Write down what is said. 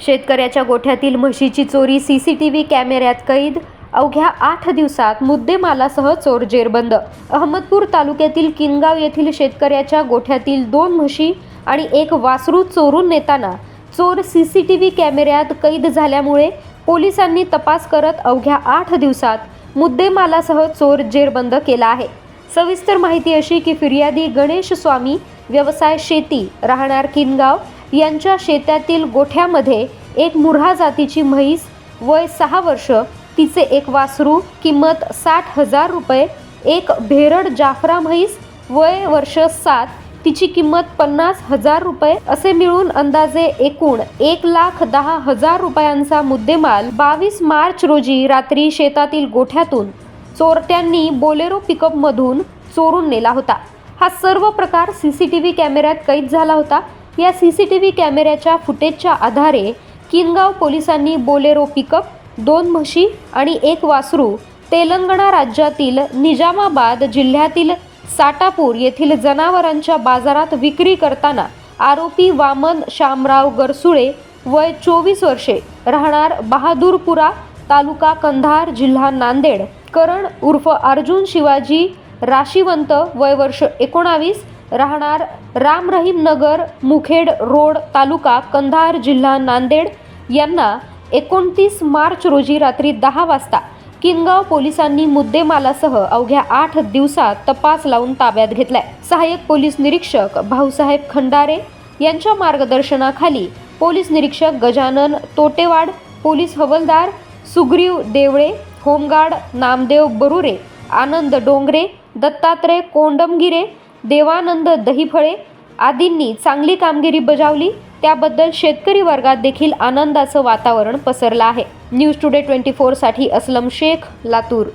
शेतकऱ्याच्या गोठ्यातील म्हशीची चोरी सीसीटीव्ही कॅमेऱ्यात कैद अवघ्या आठ दिवसात मुद्देमालासह चोर जेरबंद. अहमदपूर तालुक्यातील किनगाव येथील शेतकऱ्याच्या गोठ्यातील दोन म्हशी आणि एक वासरू चोरून नेताना चोर सीसीटीव्ही कॅमेऱ्यात कैद झाल्यामुळे पोलिसांनी तपास करत अवघ्या आठ दिवसात मुद्देमालासह चोर जेरबंद केला आहे. सविस्तर माहिती अशी की फिर्यादी गणेश स्वामी व्यवसाय शेती राहणार किनगाव यांच्या शेतातील गोठ्यामध्ये एक मुरहा जातीची म्हैस वय सहा वर्ष तिचे एक वासरू किंमत साठ हजार रुपये एक भेरड जाफरा म्हैस वय वर्ष सात तिची किंमत पन्नास हजार रुपये असे मिळून अंदाजे एकूण एक लाख दहा हजार रुपयांचा मुद्देमाल बावीस मार्च रोजी रात्री शेतातील गोठ्यातून चोरट्यांनी बोलेरो पिकअपमधून चोरून नेला होता. हा सर्व प्रकार सी सी टी व्ही कॅमेऱ्यात कैद झाला होता. या सी सी टी व्ही कॅमेऱ्याच्या फुटेजच्या आधारे किनगाव पोलिसांनी बोलेरो पिकअप दोन म्हशी आणि एक वासरू तेलंगणा राज्यातील निजामाबाद जिल्ह्यातील साटापूर येथील जनावरांच्या बाजारात विक्री करताना आरोपी वामन शामराव गरसुळे वय चोवीस वर्षे राहणार बहादूरपुरा तालुका कंधार जिल्हा नांदेड करण उर्फ अर्जुन शिवाजी राशीवंत वय वर्ष एकोणावीस राहणार राम रहीम नगर मुखेड रोड तालुका कंधार जिल्हा नांदेड. यांना एकोणतीस मार्च रोजी रात्री दहा वाजता किनगाव पोलिसांनी मुद्देमालासह अवघ्या आठ दिवसात तपास लावून ताब्यात घेतलाय. सहाय्यक पोलीस निरीक्षक भाऊसाहेब खंडारे यांच्या मार्गदर्शनाखाली पोलीस निरीक्षक गजानन तोटेवाड पोलीस हवलदार सुग्रीव देवळे होमगार्ड नामदेव बरुरे आनंद डोंगरे दत्तात्रय कोंडमगिरे देवानंद दहीफळे आदींनी चांगली कामगिरी बजावली. त्याबद्दल शेतकरी वर्गात देखील आनंदाचं वातावरण पसरलं आहे. न्यूज टुडे ट्वेंटी फोरसाठी असलम शेख लातूर.